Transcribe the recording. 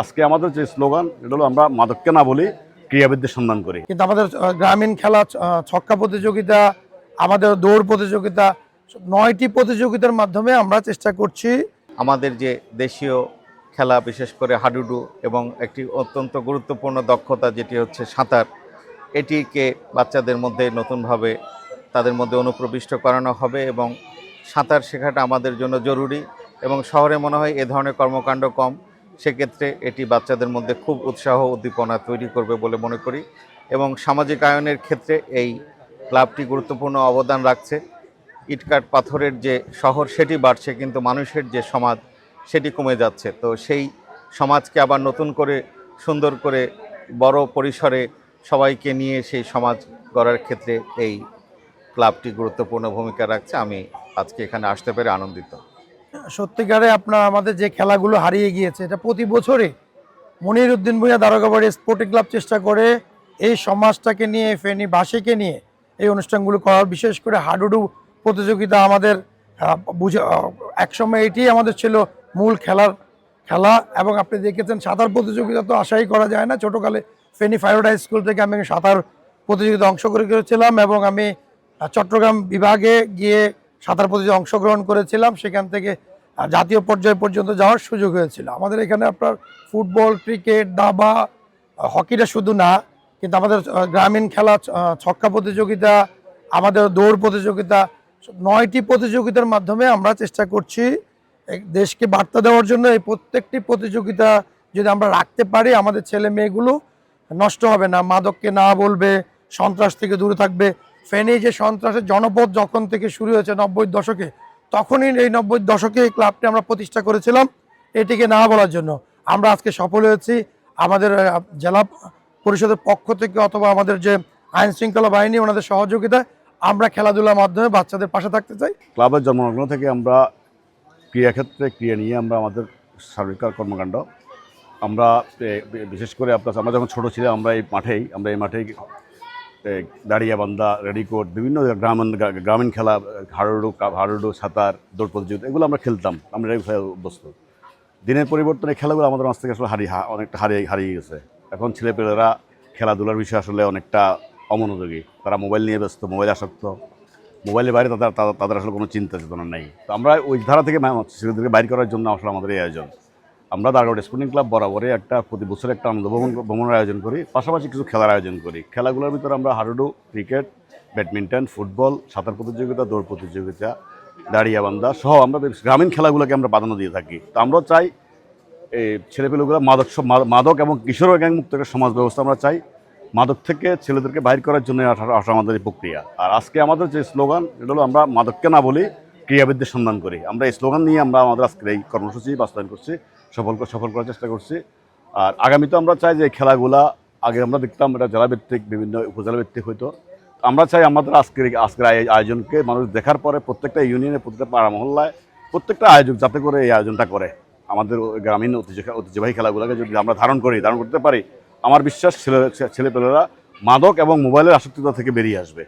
আজকে আমাদের যে স্লোগান এটা হলো আমরা মাদককে না বলি ক্রীড়াবিদদের সন্ধান করি। কিন্তু আমাদের গ্রামীণ খেলা ছক্কা প্রতিযোগিতা আমাদের দৌড় প্রতিযোগিতা নয়টি প্রতিযোগিতার মাধ্যমে আমরা চেষ্টা করছি। আমাদের যে দেশীয় খেলা বিশেষ করে হাডুডু এবং একটি অত্যন্ত গুরুত্বপূর্ণ দক্ষতা যেটি হচ্ছে সাঁতার এটিকে বাচ্চাদের মধ্যে নতুনভাবে তাদের মধ্যে অনুপ্রবিষ্ট করানো হবে এবং সাঁতার শেখাটা আমাদের জন্য জরুরি এবং শহরে মনে হয় এ ধরনের কর্মকাণ্ড কম। সেক্ষেত্রে এটি বাচ্চাদের মধ্যে খুব উৎসাহ উদ্দীপনা তৈরি করবে বলে মনে করি এবং সামাজিক আয়নের ক্ষেত্রে এই ক্লাবটি গুরুত্বপূর্ণ অবদান রাখছে। ইটকাট পাথরের যে শহর সেটি বাড়ছে, কিন্তু মানুষের যে সমাজ সেটি কমে যাচ্ছে। তো সেই সমাজকে আবার নতুন করে সুন্দর করে বড় পরিসরে সবাইকে নিয়ে সেই সমাজ গড়ার ক্ষেত্রে এই ক্লাবটি গুরুত্বপূর্ণ ভূমিকা রাখছে। আমি আজকে এখানে আসতে পেরে আনন্দিত। সত্যিকারে আপনার আমাদের যে খেলাগুলো হারিয়ে গিয়েছে, এটা প্রতি বছরে মনির উদ্দিন ভূঁইয়া দারোগাবাড়ি স্পোর্টিং ক্লাব চেষ্টা করে এই সমাজটাকে নিয়ে, ফেনী বাসীকে নিয়ে এই অনুষ্ঠানগুলো করার। বিশেষ করে হাডুডু প্রতিযোগিতা আমাদের বুঝে একসময় এটি আমাদের ছিল মূল খেলার খেলা এবং আপনি দেখেছেন সাঁতার প্রতিযোগিতা তো আশাই করা যায় না। ছোটোকালে ফেনী হাই স্কুল থেকে আমি সাঁতার প্রতিযোগিতা অংশগ্রহণ করেছিলাম এবং আমি চট্টগ্রাম বিভাগে গিয়ে সাঁতার প্রতিযোগিতায় অংশগ্রহণ করেছিলাম, সেখান থেকে জাতীয় পর্যায় পর্যন্ত যাওয়ার সুযোগ হয়েছিল। আমাদের এখানে আপনার ফুটবল, ক্রিকেট, দাবা হকিটা শুধু না, কিন্তু আমাদের গ্রামীণ খেলা ছক্কা প্রতিযোগিতা, আমাদের দৌড় প্রতিযোগিতা, নয়টি প্রতিযোগিতার মাধ্যমে আমরা চেষ্টা করছি দেশকে বার্তা দেওয়ার জন্য এই প্রত্যেকটি প্রতিযোগিতা যদি আমরা রাখতে পারি, আমাদের ছেলে মেয়েগুলো নষ্ট হবে না। মাদককে না বলবে, সন্ত্রাস থেকে দূরে থাকবে। ফেনী যে সন্ত্রাসের জনপদ যখন থেকে শুরু হয়েছে নব্বই দশকে, তখনই এই নব্বই দশকে এই ক্লাবটি আমরা প্রতিষ্ঠা করেছিলাম। এটিকে না বলার জন্য। আমরা আজকে সফল হয়েছি। আমাদের জেলা পরিষদের পক্ষ থেকে অথবা আমাদের যে আইন শৃঙ্খলা বাহিনী, ওনাদের সহযোগিতায় আমরা খেলাধুলার মাধ্যমে বাচ্চাদের পাশে থাকতে চাই। ক্লাবের জন্মলগ্ন থেকে আমরা ক্রীড়াক্ষেত্রে ক্রিয়া নিয়ে আমরা আমাদের সার্বিক কর্মকাণ্ড, আমরা বিশেষ করে আপনার, আমরা যখন ছোটো ছিলাম, আমরা এই মাঠেই, আমরা এই মাঠেই দাঁড়িয়াবান্ধা রেডিকোট বিভিন্ন গ্রামীণ গ্রামীণ খেলা, হাডুডু হাডুডু, সাঁতার, দৌড় প্রতিযোগিতা, এগুলো আমরা খেলতাম, আমরা খেলায় অভ্যস্ত। দিনের পরিবর্তনে খেলাগুলো আমাদের মাছ থেকে আসলে হারিয়ে অনেকটা হারিয়ে হারিয়ে গেছে। এখন ছেলেপেলেরা খেলাধুলার বিষয়ে আসলে অনেকটা অমনোযোগী। তারা মোবাইল নিয়ে ব্যস্ত, মোবাইল আসক্ত। মোবাইলের বাইরে তাদের, তাদের- আসলে কোনো চিন্তা চেতনা নেই। তো আমরা ওই ধারা থেকে ছেলেদেরকে বাইর করার জন্য আসলে আমাদের এই আয়োজন। আমরা দারগাঁও স্পোর্টিং ক্লাব বরাবরই একটা প্রতি বছর একটা আনন্দ ভ্রমণ ভ্রমণের আয়োজন করি। পাশাপাশি কিছু খেলার আয়োজন করি। খেলাগুলোর ভিতরে আমরা হাডুডু, ক্রিকেট, ব্যাডমিন্টন, ফুটবল, সাঁতার প্রতিযোগিতা, দৌড় প্রতিযোগিতা, দাঁড়িয়াবান্ধা সহ আমরা গ্রামীণ খেলাগুলোকে আমরা প্রাধান্য দিয়ে থাকি। তো আমরা চাই এই ছেলেপেলেগুলো মাদক মাদক এবং কিশোর গ্যাং মুক্ত একটা সমাজ ব্যবস্থা আমরা চাই। মাদক থেকে ছেলেদেরকে বাইর করার জন্য আসা আমাদের এই প্রক্রিয়া। আর আজকে আমাদের যে স্লোগান, এটা হলো আমরা মাদককে না বলি ক্রীড়াবিদদের সন্ধান করি। আমরা এই স্লোগান নিয়ে আমরা আমাদের আজকের এই কর্মসূচি বাস্তবায়ন করছি। সফল সফল করার চেষ্টা করছি। আর আগামীতে আমরা চাই যে খেলাগুলা আগে আমরা দেখতাম, এটা জেলাভিত্তিক, বিভিন্ন উপজেলাভিত্তিক হইতো। আমরা চাই আমাদের আজকের আজকের আয়োজনকে মানুষ দেখার পরে প্রত্যেকটা ইউনিয়নে প্রত্যেকটা পাড়া মহল্লায় প্রত্যেকটা আয়োজক যাতে করে এই আয়োজনটা করে। আমাদের গ্রামীণ ঐতিহ্য ঐতিহ্যবাহী খেলাগুলোকে যদি আমরা ধারণ করি, ধারণ করতে পারি, আমার বিশ্বাস ছেলে ছেলেপেলেরা মাদক এবং মোবাইলের আসক্তিতা থেকে বেরিয়ে আসবে।